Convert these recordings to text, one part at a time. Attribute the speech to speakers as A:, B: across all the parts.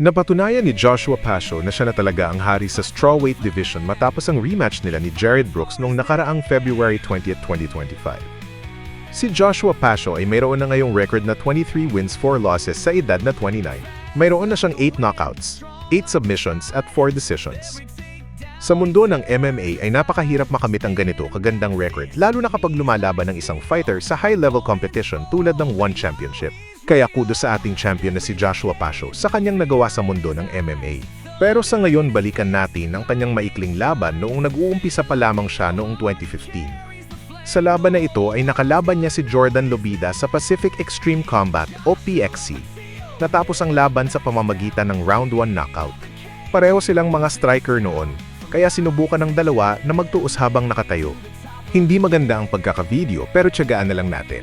A: Napatunayan ni Joshua Pasio na siya na talaga ang hari sa strawweight division matapos ang rematch nila ni Jared Brooks noong nakaraang February 20, 2025. Si Joshua Pasio ay mayroon na ngayong record na 23 wins, 4 losses sa edad na 29. Mayroon na siyang 8 knockouts, 8 submissions at 4 decisions. Sa mundo ng MMA ay napakahirap makamit ang ganito kagandang record lalo na kapag lumalaban ng isang fighter sa high-level competition tulad ng One Championship. Kaya kudo sa ating champion na si Joshua Pasio sa kanyang nagawa sa mundo ng MMA. Pero sa ngayon balikan natin ang kanyang maikling laban noong nag-uumpisa pa lamang siya noong 2015. Sa laban na ito ay nakalaban niya si Jordan Lobida sa Pacific Extreme Combat o PXC. Natapos ang laban sa pamamagitan ng round 1 knockout. Pareho silang mga striker noon, kaya sinubukan ng dalawa na magtuos habang nakatayo. Hindi maganda ang pagkakavideo pero tiyagaan na lang natin.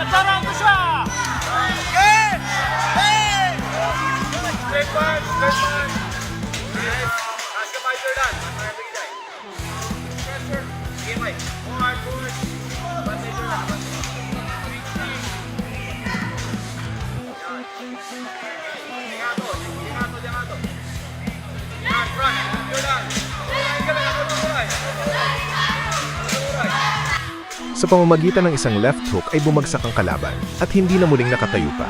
B: Eh, natarang ko siya!
A: Sa pamamagitan ng isang left hook ay bumagsak ang kalaban at hindi na muling nakatayo pa.